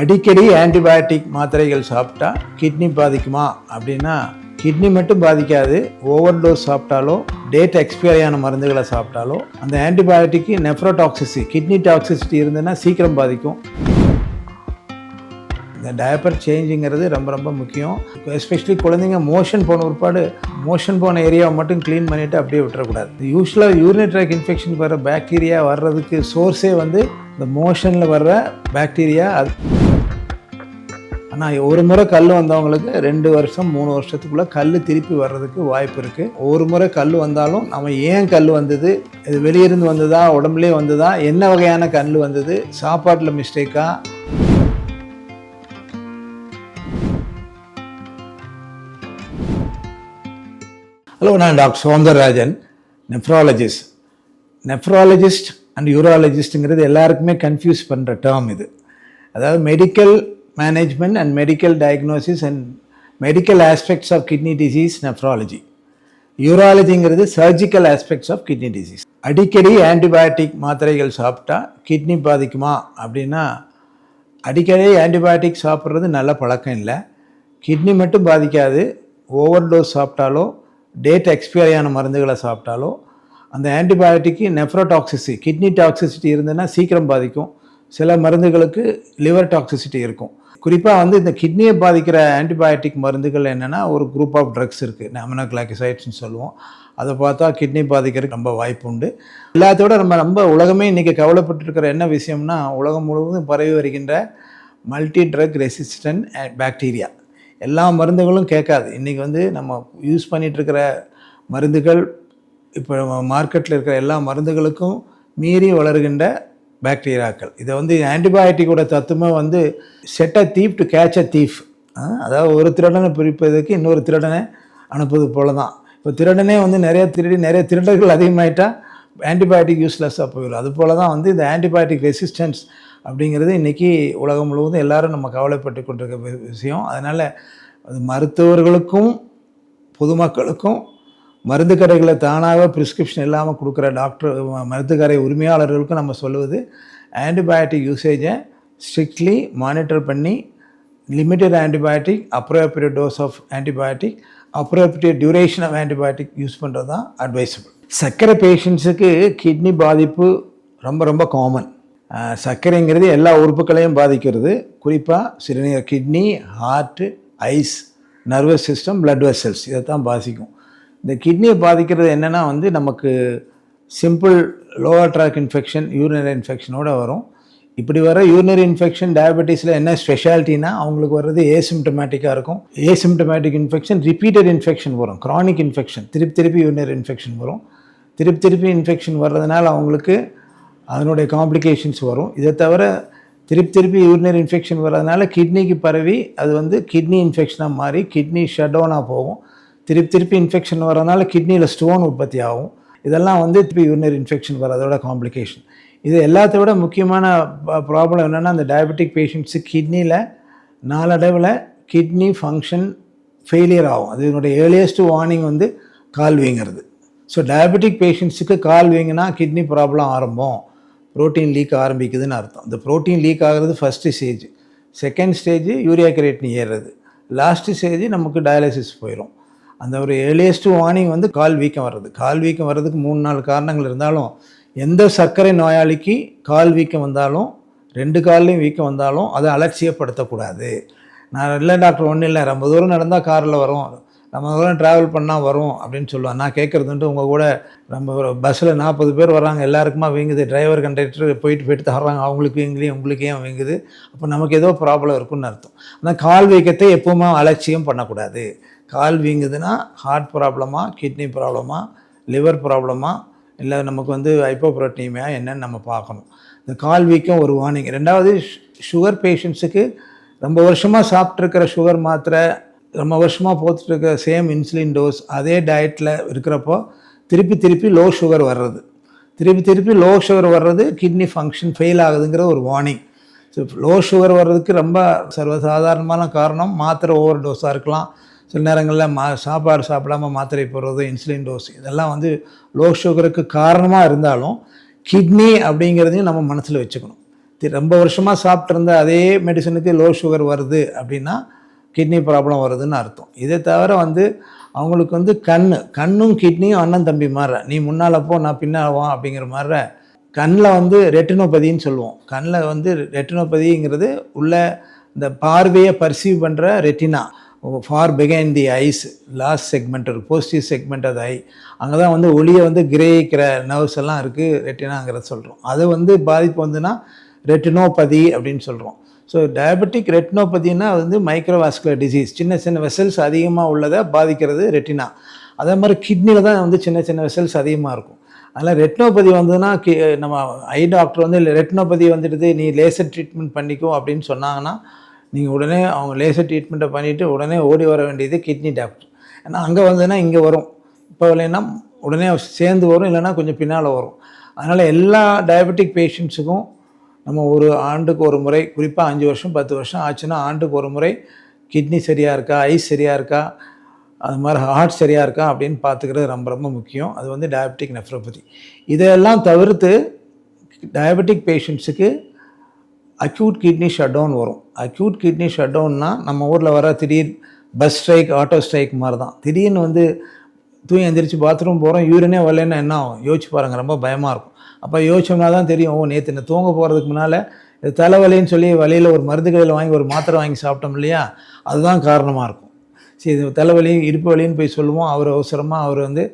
அடிக்கடி ஆன்டிபயோட்டிக் மாத்திரைகள் சாப்பிட்டா கிட்னி பாதிக்குமா? அப்படின்னா கிட்னி மட்டும் பாதிக்காது. ஓவர் டோஸ் சாப்பிட்டாலோ டேட் எக்ஸ்பைரி ஆன மருந்துகளை சாப்பிட்டாலோ அந்த ஆன்டிபயோட்டிக்கு நெஃப்ரோடாக்சிசி கிட்னி டாக்ஸிசிட்டி இருந்ததுன்னா சீக்கிரம் பாதிக்கும். இந்த டயப்பர் சேஞ்சுங்கிறது ரொம்ப ரொம்ப முக்கியம். எஸ்பெஷலி குழந்தைங்க மோஷன் போன ஒருபாடு மோஷன் போன ஏரியாவை மட்டும் க்ளீன் பண்ணிவிட்டு அப்படியே விட்டுறக்கூடாது. யூஸ்வலாக யூரினரி ட்ராக் இன்ஃபெக்ஷன் வர பாக்டீரியா வர்றதுக்கு சோர்ஸே வந்து இந்த மோஷனில் வர்ற பாக்டீரியா அது. ஆனால் ஒரு முறை கல் வந்தவங்களுக்கு ரெண்டு வருஷம் மூணு வருஷத்துக்குள்ளே கல் திருப்பி வர்றதுக்கு வாய்ப்பு இருக்குது ஒரு முறை கல் வந்தாலும் நம்ம ஏன் கல் வந்தது? இது வெளியிருந்து வந்ததா? உடம்புலேயே வந்ததா? என்ன வகையான கல் வந்தது? சாப்பாட்டில் மிஸ்டேக்காக ஹலோ நான் doctor Soundararajan nephrologist nephrologist and யூராலஜிஸ்ட்டுங்கிறது எல்லாருக்குமே கன்ஃபியூஸ் பண்ணுற டேர்ம் இது. அதாவது medical management and medical diagnosis and medical aspects of kidney disease nephrology யூராலஜிங்கிறது surgical aspects of kidney disease அடிக்கடி ஆன்டிபயோட்டிக் மாத்திரைகள் சாப்பிட்டா கிட்னி பாதிக்குமா அப்படின்னா அடிக்கடி ஆன்டிபயோட்டிக் சாப்பிட்றது நல்ல பழக்கம் இல்லை. கிட்னி மட்டும் பாதிக்காது. ஓவர் டோஸ் சாப்பிட்டாலோ டேட் எக்ஸ்பைரி ஆன மருந்துகளை சாப்பிட்டாலோ அந்த ஆன்டிபயோட்டிக்கு நெஃப்ரோடாக்சிசி கிட்னி டாக்ஸிசிட்டி இருந்ததுன்னா சீக்கிரம் பாதிக்கும். சில மருந்துகளுக்கு லிவர் டாக்ஸிசிட்டி இருக்கும். குறிப்பாக வந்து இந்த கிட்னியை பாதிக்கிற ஆன்டிபயோட்டிக் மருந்துகள் என்னென்னா ஒரு குரூப் ஆஃப் ட்ரக்ஸ் இருக்குது நாமினோக்ளாக்கிசைட்ஸ்னு சொல்லுவோம். அதை பார்த்தா கிட்னி பாதிக்கிறதுக்கு ரொம்ப வாய்ப்பு உண்டு. எல்லாத்தோட நம்ம ரொம்ப உலகமே இன்றைக்கி கவலைப்பட்டுருக்கிற என்ன விஷயம்னா உலகம் முழுவதும் பரவி வருகின்ற மல்டி ட்ரக் ரெசிஸ்டன்ட் பாக்டீரியா எல்லா மருந்துகளும் கேட்காது. இன்றைக்கி வந்து நம்ம யூஸ் பண்ணிகிட்ருக்கிற மருந்துகள் இப்போ மார்க்கெட்டில் இருக்கிற எல்லா மருந்துகளுக்கும் மீறி வளர்கின்ற பாக்டீரியாக்கள் இதை வந்து ஆன்டிபயோட்டிக்கோட தத்துவமே வந்து set a thief to catch a thief அதாவது ஒரு திருடனை பிரிப்பதற்கு இன்னொரு திருடனை அனுப்புவது போல தான் இப்போ திருடனே வந்து நிறைய திருடி நிறைய திருடர்கள் அதிகமாயிட்டால் ஆன்டிபயோட்டிக் யூஸ்லெஸ்ஸாக போயிடும் அது போல தான் வந்து இந்த ஆன்டிபயோட்டிக் ரெசிஸ்டன்ஸ் அப்படிங்கிறது இன்றைக்கி உலகம் முழுவதும் எல்லாரும் நம்ம கவலைப்பட்டு கொண்டிருக்க விஷயம். அதனால் அது மருத்துவர்களுக்கும் பொதுமக்களுக்கும் மருந்து கடைகளை தானாக ப்ரிஸ்கிரிப்ஷன் இல்லாமல் கொடுக்குற டாக்டர் மருந்து கடை உரிமையாளர்களுக்கும் நம்ம சொல்லுவது ஆன்டிபயோட்டிக் யூசேஜை ஸ்ட்ரிக்ட்லி மானிட்டர் பண்ணி limited antibiotic appropriate dose of antibiotic appropriate duration of antibiotic use பண்ணுறது தான் அட்வைசபிள் சர்க்கரை பேஷண்ட்ஸுக்கு கிட்னி பாதிப்பு ரொம்ப ரொம்ப காமன் சர்க்கரைங்கிறது எல்லா உறுப்புகளையும் பாதிக்கிறது. குறிப்பாக சிறுநீர் kidney heart eyes nervous system blood vessels இதை தான் பாதிக்கும். இந்த கிட்னியை பாதிக்கிறது என்னென்னா வந்து நமக்கு simple lower tract infection urinary இன்ஃபெக்ஷனோடு வரும். இப்படி வர யூரினரி இன்ஃபெக்ஷன் டயபெட்டிஸில் என்ன ஸ்பெஷாலிட்டினா அவங்களுக்கு வர்றது ஏசிம்டமேட்டிக்காக இருக்கும். ஏசிம்டமேட்டிக் இன்ஃபெக்ஷன் ரிப்பீட்டட் இன்ஃபெக்ஷன் வரும். க்ரானிக் இன்ஃபெக்ஷன் திருப்பி திருப்பி யூரினரி இன்ஃபெக்ஷன் வரும். திருப்பி திருப்பி இன்ஃபெக்ஷன் வர்றதுனால அவங்களுக்கு அதனுடைய காம்ப்ளிகேஷன்ஸ் வரும். இதை தவிர திருப்பி திருப்பி யூரினரி இன்ஃபெக்ஷன் வர்றதுனால கிட்னிக்கு பரவி அது வந்து கிட்னி இன்ஃபெக்ஷனாக மாறி கிட்னி ஷட் டவுனாக போகும். திருப்பி திருப்பி இன்ஃபெக்ஷன் வரதுனால கிட்னியில் ஸ்டோன் உற்பத்தி ஆகும். இதெல்லாம் வந்து திருப்பி யூரினரி இன்ஃபெக்ஷன் வரதோட காம்ப்ளிகேஷன் இது எல்லாத்த விட முக்கியமான ப்ராப்ளம் என்னென்னா அந்த டயபெட்டிக் பேஷண்ட்ஸு கிட்னியில் நாளடைவில் கிட்னி ஃபங்க்ஷன் ஃபெயிலியர் ஆகும். அது இதனுடைய ஏர்லியஸ்ட்டு வார்னிங் வந்து கால் வீங்கிறது. ஸோ டயபெட்டிக் பேஷண்ட்ஸுக்கு கால் வீங்கினா கிட்னி ப்ராப்ளம் ஆரம்பம். புரோட்டீன் லீக் ஆரம்பிக்குதுன்னு அர்த்தம். இந்த புரோட்டீன் லீக் ஆகிறது first stage second stage urea creatinine ஏறுறது. லாஸ்ட் ஸ்டேஜ் நமக்கு டயாலிசிஸ் போயிடும் அந்த ஒரு ஏர்லியஸ்ட் வார்னிங் வந்து கால் வீக்கம் வர்றது. கால் வீக்கம் வர்றதுக்கு மூணு நாலு காரணங்கள் இருந்தாலும் எந்த சர்க்கரை நோயாளிக்கு கால் வீக்கம் வந்தாலும் ரெண்டு கால்லையும் வீக்கம் வந்தாலும் அதை அலட்சியப்படுத்தக்கூடாது. நான் இல்லை டாக்டர் ஒன்றும் இல்லை. ரொம்ப தூரம் நடந்தால் காரில் வரும். நம்ம கூட ட்ராவல் பண்ணால் வரும் அப்படின்னு சொல்லுவேன் நான் கேட்குறதுன்ட்டு உங்கள் கூட நம்ம பஸ்ஸில் நாற்பது பேர் வராங்க எல்லாருக்குமா வீங்குது டிரைவர் கண்டக்டர் போயிட்டு போயிட்டு தர்றாங்க அவங்களுக்கு வீங்கலையும் உங்களுக்கு ஏன் வீங்குது. அப்போ நமக்கு ஏதோ ப்ராப்ளம் இருக்குன்னு அர்த்தம். ஆனால் கால் வீக்கத்தை எப்போவுமே அலட்சியம் பண்ணக்கூடாது. கால் வீங்குதுன்னா ஹார்ட் ப்ராப்ளமா கிட்னி ப்ராப்ளமா லிவர் ப்ராப்ளமா இல்லை நமக்கு வந்து ஹைப்போப்ரோட்டீமியா என்னன்னு நம்ம பார்க்கணும். இந்த கால் வீக்கம் ஒரு வார்னிங் ரெண்டாவது சுகர் பேஷண்ட்ஸுக்கு ரொம்ப வருஷமாக சாப்பிட்ருக்கிற சுகர் மாத்திரை ரொம்ப வருஷமாக போட்டுருக்க சேம் இன்சுலின் டோஸ் அதே டயட்டில் இருக்கிறப்போ திருப்பி திருப்பி லோ சுகர் வர்றது. திருப்பி திருப்பி லோ சுகர் வர்றது கிட்னி ஃபங்க்ஷன் ஃபெயில் ஆகுதுங்கிற ஒரு வார்னிங் ஸோ லோ சுகர் வர்றதுக்கு ரொம்ப சர்வசாதாரணமான காரணம் மாத்திரை ஓவர் டோஸாக இருக்கலாம். சில நேரங்களில் மா சாப்பாடு சாப்பிடாம மாத்திரை போடுறது இன்சுலின் டோஸ் இதெல்லாம் வந்து லோ சுகருக்கு காரணமாக இருந்தாலும் கிட்னி அப்படிங்கிறதையும் நம்ம மனசில் வச்சுக்கணும். ரொம்ப வருஷமாக சாப்பிட்ருந்த அதே மெடிசனுக்கு லோ சுகர் வருது அப்படின்னா கிட்னி ப்ராப்ளம் வருதுன்னு அர்த்தம். இதை தவிர வந்து அவங்களுக்கு வந்து கண் கண்ணும் கிட்னியும் அண்ணன் தம்பி மாற நீ முன்னால் போ நான் பின்னால் வா அப்படிங்கிற மாதிரி கண்ணில் வந்து ரெட்டினோபதின்னு சொல்லுவோம். கண்ணில் வந்து ரெட்டினோபதிங்கிறது உள்ள இந்த பார்வையை பர்சீவ் பண்ணுற ரெட்டினா ஃபார் பிகைன் தி ஐஸ் லாஸ்ட் செக்மெண்ட் இருக்குது போஸ்டிவ் செக்மெண்ட் அது ஐ அங்கே தான் வந்து ஒளியை வந்து கிரகிக்கிற நர்வ்ஸ் எல்லாம் இருக்குது ரெட்டினாங்கிறத சொல்கிறோம் அது வந்து பாதிப்பு வந்துன்னா ரெட்டினோபதி அப்படின்னு சொல்கிறோம் ஸோ டயபெட்டிக் ரெட்டினோபதினா வந்து மைக்ரோவாஸ்குலர் டிசீஸ் சின்ன சின்ன வெசல்ஸ் அதிகமாக உள்ளதை பாதிக்கிறது ரெட்டினா அதே மாதிரி கிட்னியில் தான் வந்து சின்ன சின்ன வெசல்ஸ் அதிகமாக இருக்கும். அதனால் ரெட்னோபதி வந்ததுன்னா கி நம்ம ஐ டாக்டர் வந்து இல்லை ரெட்னோபதி வந்துடுது நீ லேசர் ட்ரீட்மெண்ட் பண்ணிக்கோ அப்படின்னு சொன்னாங்கன்னா நீங்கள் உடனே அவங்க லேசர் ட்ரீட்மெண்ட்டை பண்ணிவிட்டு உடனே ஓடி வர வேண்டியது கிட்னி டாக்டர் ஏன்னா அங்கே வந்ததுன்னா இங்கே வரும். இப்போ இல்லைன்னா உடனே சேர்ந்து வரும் இல்லைன்னா கொஞ்சம் பின்னால் வரும். அதனால் எல்லா டயபெட்டிக் பேஷண்ட்ஸுக்கும் நம்ம ஒரு ஆண்டுக்கு ஒரு முறை குறிப்பாக அஞ்சு வருஷம் பத்து வருஷம் ஆச்சுன்னா ஆண்டுக்கு ஒரு முறை கிட்னி சரியாக இருக்கா ஐஸ் சரியாக இருக்கா அது மாதிரி ஹார்ட் சரியாக இருக்கா அப்படின்னு பார்த்துக்கிறது ரொம்ப ரொம்ப முக்கியம். அது வந்து டயபெட்டிக் நெஃப்ரோபதி இதையெல்லாம் தவிர்த்து டயபெட்டிக் பேஷண்ட்ஸுக்கு அக்யூட் கிட்னி ஷட் டவுன் வரும். அக்யூட் கிட்னி ஷட் டவுன்னா நம்ம ஊரில் வர திடீர் பஸ் ஸ்ட்ரைக் ஆட்டோ ஸ்ட்ரைக் மாதிரி தான் திடீர்னு வந்து தூங்கி எந்திரிச்சு பாத்ரூம் போகிறோம் யூரினே வரலன்னா என்ன ஆகும்? யோசிச்சு பாருங்கள் ரொம்ப பயமாக இருக்கும். அப்போ யோசிச்சோம்னா தான் தெரியும் ஓ நேற்று நான் தூங்க போகிறதுக்கு முன்னால் தலைவலின்னு சொல்லி வழியில் ஒரு மருந்து கடையில் வாங்கி ஒரு மாத்திரை வாங்கி சாப்பிட்டோம் இல்லையா? அதுதான் காரணமாக இருக்கும். சரி இது தலைவலி இடுப்பு வலின்னு போய் சொல்லுவோம். அவர் அவசரமாக அவர் வந்து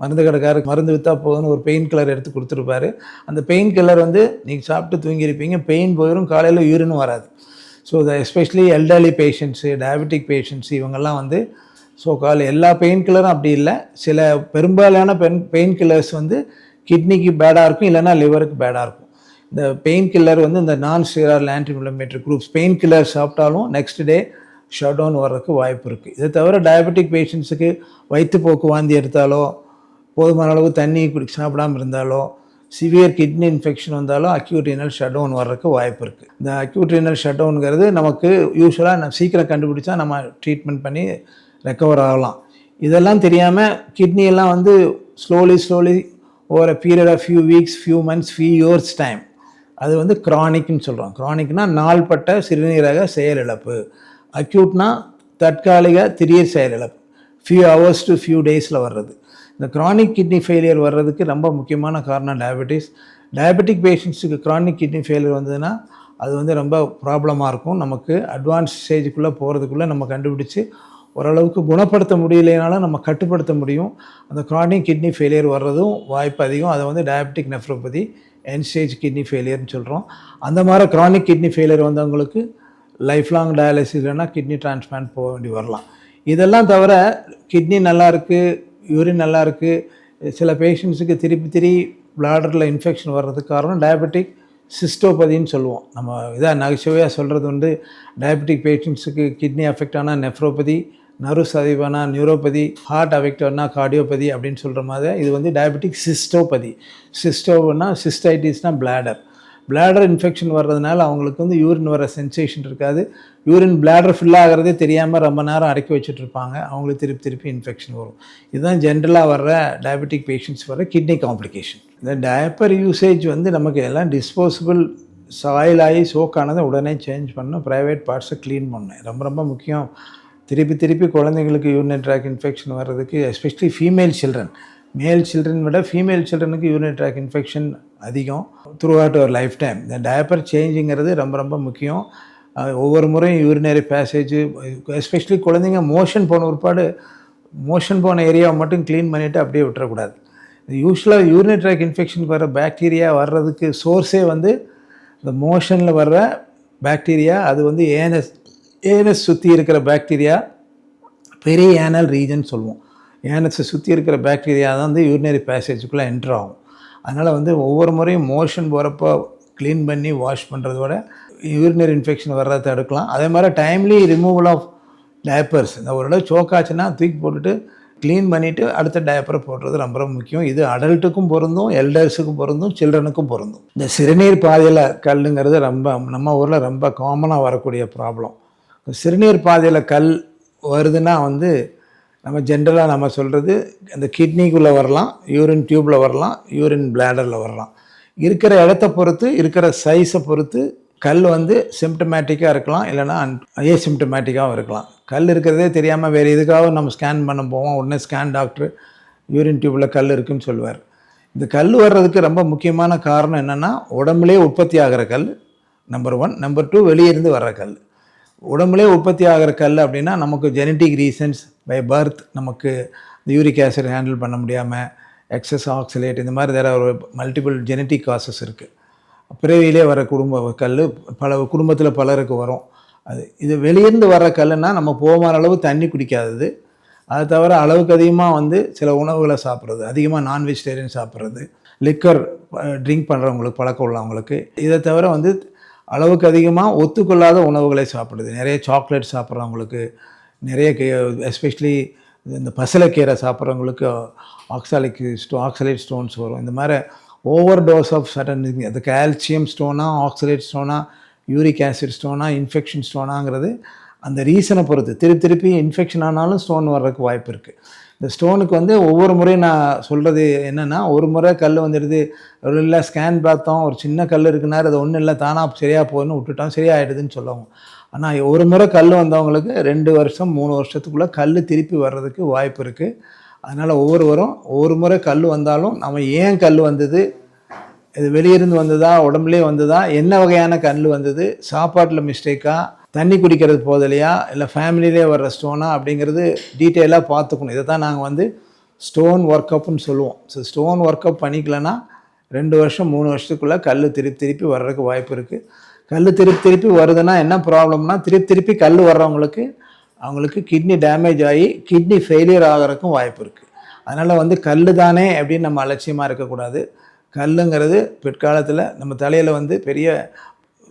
மருந்து கடைக்காரருக்கு மருந்து விற்றா போதும்னு ஒரு பெயின் கில்லர் எடுத்து கொடுத்துருப்பாரு. அந்த பெயின் கில்லர் வந்து நீங்கள் சாப்பிட்டு தூங்கியிருப்பீங்க. பெயின் போயிடும் காலையில் யூரினும் வராது. So the especially elderly patients diabetic patients இவங்கெல்லாம் வந்து ஸோ கால் எல்லா பெயின் கில்லரும் அப்படி இல்லை. சில பெரும்பாலான பென் பெயின் கில்லர்ஸ் வந்து கிட்னிக்கு பேடாக இருக்கும் இல்லைன்னா லிவருக்கு பேடாக இருக்கும். இந்த பெயின் கில்லர் வந்து இந்த நான் ஸ்டீரால் ஆன்டிமிலோமீட்டர் குரூப்ஸ் பெயின் கில்லர் சாப்பிட்டாலும் நெக்ஸ்ட் டே ஷட் டவுன் வர்றதுக்கு வாய்ப்பு இருக்குது இதை தவிர டயபெட்டிக் பேஷண்ட்ஸுக்கு வயிற்றுப்போக்கு வாந்தி எடுத்தாலோ போதுமான அளவு தண்ணி குடி சாப்பிடாம இருந்தாலோ சிவியர் கிட்னி இன்ஃபெக்ஷன் வந்தாலும் அக்யூட் ரினல் ஷட் டவுன் வர்றதுக்கு வாய்ப்பு இருக்குது இந்த அக்யூட் ரினல் ஷட் டவுனுங்கிறது நமக்கு யூஸ்வலாக நம்ம சீக்கிரம் கண்டுபிடிச்சா நம்ம ட்ரீட்மெண்ட் பண்ணி ரெக்கவர் ஆகலாம். இதெல்லாம் தெரியாமல் கிட்னியெல்லாம் வந்து slowly slowly over a period of few weeks few months few years time அது வந்து க்ரானிக்னு சொல்கிறோம் க்ரானிக்னா நாள்பட்ட சிறுநீரக செயலிழப்பு அக்யூட்னா தற்காலிக திடீர் செயலிழப்பு ஃபியூ ஹவர்ஸ் டு ஃபியூ டேஸில் வர்றது. இந்த க்ரானிக் கிட்னி ஃபெயிலியர் வர்றதுக்கு ரொம்ப முக்கியமான காரணம் டயபெட்டிஸ் டயபெட்டிக் பேஷண்ட்ஸுக்கு க்ரானிக் கிட்னி ஃபெயிலியர் வந்ததுன்னா அது வந்து ரொம்ப ப்ராப்ளமாக இருக்கும். நமக்கு அட்வான்ஸ் ஸ்டேஜுக்குள்ளே போகிறதுக்குள்ளே நம்ம கண்டுபிடிச்சி ஓரளவுக்கு குணப்படுத்த முடியலைனாலும் நம்ம கட்டுப்படுத்த முடியும். அந்த க்ரானிக் கிட்னி ஃபெயிலியர் வர்றதும் வாய்ப்பு அதிகம். அதை வந்து diabetic nephropathy end stage kidney ஃபெயிலியர்னு சொல்கிறோம் அந்த மாதிரி க்ரானிக் கிட்னி ஃபெயிலியர் வந்தவங்களுக்கு லைஃப் லாங் டயாலிசிஸ் இல்லைன்னா கிட்னி டிரான்ஸ்பிளான்ட் போக வேண்டி வரலாம். இதெல்லாம் தவிர கிட்னி நல்லா இருக்குது யூரின் நல்லா இருக்குது சில பேஷண்ட்ஸுக்கு திருப்பி திருப்பி பிளாடரில் இன்ஃபெக்ஷன் வர்றதுக்கு காரணம் டயபெட்டிக் சிஸ்டோபதின்னு சொல்லுவோம். நம்ம இதாக நகைச்சுவையாக சொல்கிறது வந்து டயபெட்டிக் பேஷண்ட்ஸுக்கு கிட்னி அஃபெக்ட் ஆனால் நெஃப்ரோபதி நறு சதிவானா நியூரோபதி ஹார்ட் அஃபெக்ட் கார்டியோபதி அப்படின்னு சொல்கிற மாதிரி இது வந்து டயபெட்டிக் சிஸ்டோபதி சிஸ்டோனா சிஸ்டைட்டிஸ்னால் பிளாடர் பிளாடர் இன்ஃபெக்ஷன் வர்றதுனால அவங்களுக்கு வந்து யூரின் வர சென்சேஷன் இருக்காது. யூரின் பிளாடர் ஃபில்லாகிறதே தெரியாமல் ரொம்ப நேரம் அடக்கி வச்சுட்ருப்பாங்க அவங்களுக்கு திருப்பி திருப்பி இன்ஃபெக்ஷன் வரும். இதுதான் ஜென்ரலாக வர்ற டயபெட்டிக் பேஷண்ட்ஸ் வர கிட்னி காம்ப்ளிகேஷன் இந்த டயப்பர் யூசேஜ் வந்து நமக்கு எல்லாம் டிஸ்போசபிள் சாயில் ஆகி சோக்கானதை உடனே சேஞ்ச் பண்ணணும். ப்ரைவேட் பார்ட்ஸை க்ளீன் பண்ணேன் ரொம்ப ரொம்ப முக்கியம். திருப்பி திருப்பி குழந்தைங்களுக்கு யூரினரி ட்ராக் இன்ஃபெக்ஷன் வர்றதுக்கு especially female children male children விட ஃபீமேல் சில்ட்ரனுக்கு யூரினரி ட்ராக் இன்ஃபெக்ஷன் அதிகம் throughout our life time இந்த டயப்பர் சேஞ்சுங்கிறது ரொம்ப ரொம்ப முக்கியம். ஒவ்வொரு முறையும் யூரினரி பேசேஜ் எஸ்பெஷலி குழந்தைங்க மோஷன் போன ஒருபாடு மோஷன் போன ஏரியாவை மட்டும் க்ளீன் பண்ணிவிட்டு அப்படியே விட்டுறக்கூடாது. யூஸ்வலாக யூரினரி ட்ராக் இன்ஃபெக்ஷனுக்கு வர பாக்டீரியா வர்றதுக்கு சோர்ஸே வந்து இந்த மோஷனில் வர்ற பாக்டீரியா அது வந்து ஏனஸ் ஏனஸ் சுற்றி இருக்கிற பாக்டீரியா பெரிய ஏனல் ரீஜன் சொல்லுவோம். ஏனஸை சுற்றி இருக்கிற பாக்டீரியா தான் வந்து யூரினரி பேசேஜுக்குள்ளே என்ட்ரு ஆகும். அதனால் வந்து ஒவ்வொரு முறையும் மோஷன் போகிறப்போ க்ளீன் பண்ணி வாஷ் பண்ணுறதோட யூரினரி இன்ஃபெக்ஷன் வர்றதை தடுக்கலாம். அதே மாதிரி டைம்லி ரிமூவல் ஆஃப் டயப்பர்ஸ் இந்த ஓரளவு சோக்காச்சுன்னா தூக்கி போட்டுட்டு க்ளீன் பண்ணிவிட்டு அடுத்த டயப்பரை போடுறது ரொம்ப ரொம்ப முக்கியம். இது அடல்ட்டுக்கும் பொருந்தும் எல்டர்ஸுக்கும் பொருந்தும் சில்ட்ரனுக்கும் பொருந்தும். இந்த சிறுநீர் பாதையில் கல்லுங்கிறது ரொம்ப நம்ம ஊரில் ரொம்ப காமனாக வரக்கூடிய ப்ராப்ளம் சிறுநீர் பாதையில் கல் வருதுன்னா வந்து நம்ம ஜென்ரலாக நம்ம சொல்கிறது அந்த கிட்னிக்குள்ளே வரலாம் யூரின் டியூப்பில் வரலாம் யூரின் பிளாடரில் வரலாம். இருக்கிற இடத்த பொறுத்து இருக்கிற சைஸை பொறுத்து கல் வந்து சிம்டமேட்டிக்காக இருக்கலாம் இல்லைன்னா ஏசிம்டமேட்டிக்காகவும் இருக்கலாம். கல் இருக்கிறதே தெரியாமல் வேறு எதுக்காக நம்ம ஸ்கேன் பண்ண போவோம்? உடனே ஸ்கேன் டாக்டர் யூரின் டியூப்பில் கல் இருக்குன்னு சொல்லுவார் இந்த கல் வர்றதுக்கு ரொம்ப முக்கியமான காரணம் என்னென்னா உடம்புலேயே உற்பத்தி ஆகிற கல் நம்பர் ஒன் நம்பர் டூ வெளியிருந்து வர்ற கல். உடம்புலே உற்பத்தி ஆகிற கல் அப்படின்னா நமக்கு ஜெனட்டிக் ரீசன்ஸ் பை பர்த் நமக்கு இந்த யூரிக் ஆசிட் ஹேண்டில் பண்ண முடியாமல் எக்ஸஸ் ஆக்சிலேட் இந்த மாதிரி வேறு ஒரு மல்டிபிள் ஜெனட்டிக் காசஸ் இருக்குது பிறவியிலே வர குடும்ப கல் பல குடும்பத்தில் பலருக்கு வரும். அது இது வெளியேருந்து வர கல்லுன்னா நம்ம போகிற அளவு தண்ணி குடிக்காதது. அது தவிர அளவுக்கு அதிகமாக வந்து சில உணவுகளை சாப்பிட்றது அதிகமாக நான் வெஜிடேரியன் சாப்பிட்றது லிக்கர் ட்ரிங்க் பண்ணுறவங்களுக்கு பழக்கம் உள்ளவங்களுக்கு. இதை தவிர வந்து அளவுக்கு அதிகமாக ஒத்துக்கொள்ளாத உணவுகளை சாப்பிடுது நிறைய சாக்லேட் சாப்பிட்றவங்களுக்கு நிறைய எஸ்பெஷலி இந்த பசலைக்கீரை சாப்பிட்றவங்களுக்கு ஆக்சாலிக் ஸ்டோ ஆக்சலைட் ஸ்டோன்ஸ் வரும். இந்த மாதிரி ஓவர் டோஸ் ஆஃப் சடன் அது கால்சியம் ஸ்டோனா ஆக்சலைட் ஸ்டோனா யூரிக் ஆசிட் ஸ்டோனா இன்ஃபெக்ஷன் ஸ்டோனாங்கிறது அந்த ரீசனை பொறுத்து. திருப்பி திருப்பி இன்ஃபெக்ஷன் ஆனாலும் ஸ்டோன் வர்றதுக்கு வாய்ப்பு இருக்குது இந்த ஸ்டோனுக்கு வந்து ஒவ்வொரு முறையும் நான் சொல்கிறது என்னென்னா ஒரு முறை கல் வந்துடுது. இல்லை ஸ்கேன் பார்த்தோம். ஒரு சின்ன கல் இருக்குனாரு அது ஒன்றும் இல்லை தானாக சரியாக போகுதுன்னு விட்டுட்டோம். சரியாயிடுதுன்னு சொல்லுவாங்க. ஆனால் ஒரு முறை கல் வந்தவங்களுக்கு ரெண்டு வருஷம் மூணு வருஷத்துக்குள்ளே கல் திருப்பி வர்றதுக்கு வாய்ப்பு இருக்குது அதனால் ஒவ்வொருவரும் ஒவ்வொரு முறை கல் வந்தாலும் நம்ம ஏன் கல் வந்தது? இது வெளியிருந்து வந்ததா? உடம்புலேயே வந்ததா? என்ன வகையான கல் வந்தது? சாப்பாட்டில் மிஸ்டேக்காக தண்ணி குடிக்கிறது போதலையா இல்லை ஃபேமிலியிலே வர்ற ஸ்டோனா அப்படிங்கிறது டீட்டெயிலாக பார்த்துக்கணும். இதை தான் நாங்கள் வந்து ஸ்டோன் ஒர்க் அப்னு சொல்லுவோம். ஸோ ஸ்டோன் ஒர்க் அப் பண்ணிக்கலன்னா ரெண்டு வருஷம் மூணு வருஷத்துக்குள்ளே கல் திருப்பி திருப்பி வர்றதுக்கு வாய்ப்பு இருக்குது கல் திருப்பி திருப்பி வருதுன்னா என்ன ப்ராப்ளம்னா திருப்பி திருப்பி கல் வர்றவங்களுக்கு அவங்களுக்கு கிட்னி டேமேஜ் ஆகி கிட்னி ஃபெயிலியர் ஆகிறதுக்கும் வாய்ப்பு இருக்குது அதனால் வந்து கல் தானே அப்படின்னு நம்ம அலட்சியமாக இருக்கக்கூடாது. கல்லுங்கிறது பிற்காலத்தில் நம்ம தலையில் வந்து பெரிய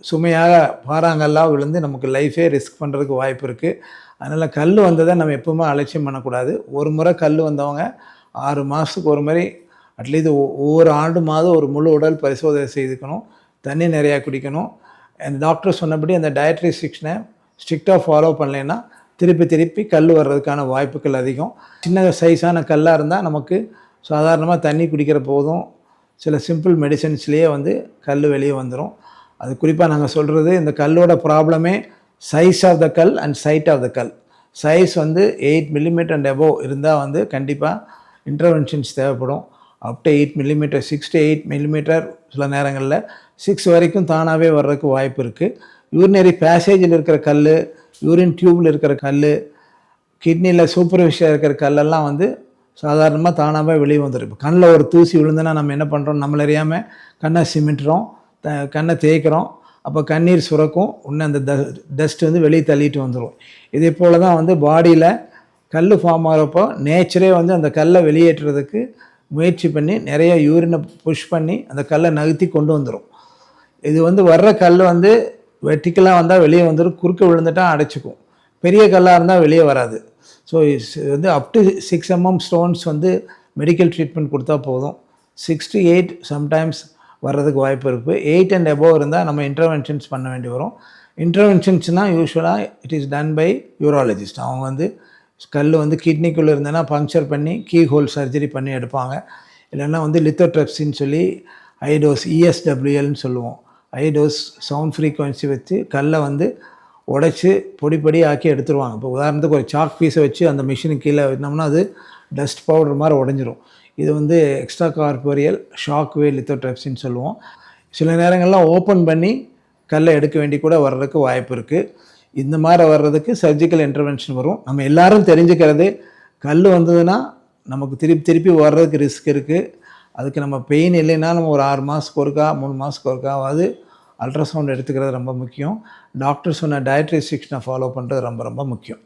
சுமையாக பாறாங்கல்லாம் விழுந்து நமக்கு லைஃபே ரிஸ்க் பண்ணுறதுக்கு வாய்ப்பு இருக்குது அதனால் கல் வந்ததை நம்ம எப்பவுமே அலட்சியம் பண்ணக்கூடாது. ஒரு முறை கல் வந்தவங்க ஆறு மாதத்துக்கு ஒரு முறை அட்லீஸ்ட் ஒவ்வொரு ஆண்டு மாதம் ஒரு முழு உடல் பரிசோதனை செய்துக்கணும். தண்ணி நிறையா குடிக்கணும். அந்த டாக்டர் சொன்னபடி அந்த டயட்ரி ஸ்ட்ரிக்ஷனை ஸ்ட்ரிக்டாக ஃபாலோ பண்ணலைன்னா திருப்பி திருப்பி கல் வர்றதுக்கான வாய்ப்புகள் அதிகம். சின்ன சைஸான கல்லாக இருந்தால் நமக்கு சாதாரணமாக தண்ணி குடிக்கிற போதும் சில சிம்பிள் மெடிசன்ஸ்லேயே வந்து கல் வெளியே வந்துடும் அது குறிப்பாக நாங்கள் சொல்கிறது இந்த கல்லோட ப்ராப்ளமே சைஸ் ஆஃப் த கல் அண்ட் சைட் ஆஃப் த கல். சைஸ் வந்து எயிட் மில்லிமீட்டர் அண்ட் எபோவ் இருந்தால் வந்து கண்டிப்பாக இன்டர்வென்ஷன்ஸ் தேவைப்படும். Up to eight millimetre six to eight millimetre சில நேரங்களில் சிக்ஸ் வரைக்கும் தானாகவே வர்றதுக்கு வாய்ப்பு இருக்குது யூரினரி பேசேஜில் இருக்கிற கல் யூரின் டியூப்பில் இருக்கிற கல் கிட்னியில் சூப்பர்விஷியாக இருக்கிற கல்லெல்லாம் வந்து சாதாரணமாக தானாகவே வெளியே வந்துடும் இப்போ கண்ணில் ஒரு தூசி விழுந்துன்னா நம்ம என்ன பண்ணுறோம் நம்மள அறியாமல் கண்ணை சிமிட்டுறோம். கண்ணை தேய்க்கிறோம். அப்போ கண்ணீர் சுரக்கும். இன்னும் அந்த ட டஸ்ட் வந்து வெளியே தள்ளிட்டு வந்துடும் இதே போல் தான் வந்து பாடியில் கல் ஃபார்ம் ஆகிறப்போ நேச்சரே வந்து அந்த கல்லை வெளியேற்றுறதுக்கு முயற்சி பண்ணி நிறைய யூரினை புஷ் பண்ணி அந்த கல்லை நகர்த்தி கொண்டு வந்துடும் இது வந்து வர்ற கல் வந்து வெட்டிக்கலாக வந்தால் வெளியே வந்துடும் குறுக்க விழுந்துட்டால் அடைச்சிக்கும். பெரிய கல்லாக இருந்தால் வெளியே வராது. ஸோ வந்து up to six mm stones வந்து மெடிக்கல் ட்ரீட்மெண்ட் கொடுத்தா போதும். சிக்ஸ் டு எயிட் சம்டைம்ஸ் வர்றதுக்கு வாய்ப்பு இருக்குது எயிட் அண்ட் எபோவ் இருந்தால் நம்ம இன்டர்வென்ஷன்ஸ் பண்ண வேண்டி வரும். இன்டர்வென்ஷன்ஸ்னால் யூஸ்வலாக it is done by urologist அவங்க வந்து கல் வந்து கிட்னிக்குள்ளே இருந்தேன்னா பங்க்சர் பண்ணி கீ ஹோல் சர்ஜரி பண்ணி எடுப்பாங்க. இல்லைன்னா வந்து லித்தோட்ரெப்சின்னு சொல்லி ஐடோஸ் இஎஸ்டபிள்யூஎல்னு சொல்லுவோம். ஐடோஸ் சவுண்ட் ஃப்ரீக்வன்சி வச்சு கல்லை வந்து உடைச்சி பொடி பொடி ஆக்கி எடுத்துருவாங்க. இப்போ உதாரணத்துக்கு ஒரு சாக் பீஸை வச்சு அந்த மிஷினுக்கு கீழே வைத்தோம்னா அது டஸ்ட் பவுடர் மாதிரி உடஞ்சிரும். இது வந்து எக்ஸ்ட்ரா கார்போரியல் ஷாக் வே சொல்லுவோம். சில நேரங்கள்லாம் ஓப்பன் பண்ணி கல்லை எடுக்க வேண்டி கூட வர்றதுக்கு வாய்ப்பு இருக்குது இந்த மாதிரி வர்றதுக்கு சர்ஜிக்கல் இன்டர்வென்ஷன் வரும். நம்ம எல்லாரும் தெரிஞ்சுக்கிறது கல் வந்ததுன்னா நமக்கு திருப்பி திருப்பி வர்றதுக்கு ரிஸ்க் இருக்குது அதுக்கு நம்ம பெயின் இல்லைன்னா நம்ம ஒரு ஆறு மாதத்துக்கு ஒருக்கா மூணு மாதத்துக்கு ஒருக்காவது அல்ட்ராசவுண்ட் எடுத்துக்கிறது ரொம்ப முக்கியம். டாக்டர் சொன்ன டயட் ரெஸ்ட்ரிக்ஷனை ஃபாலோ பண்ணுறது ரொம்ப ரொம்ப முக்கியம்.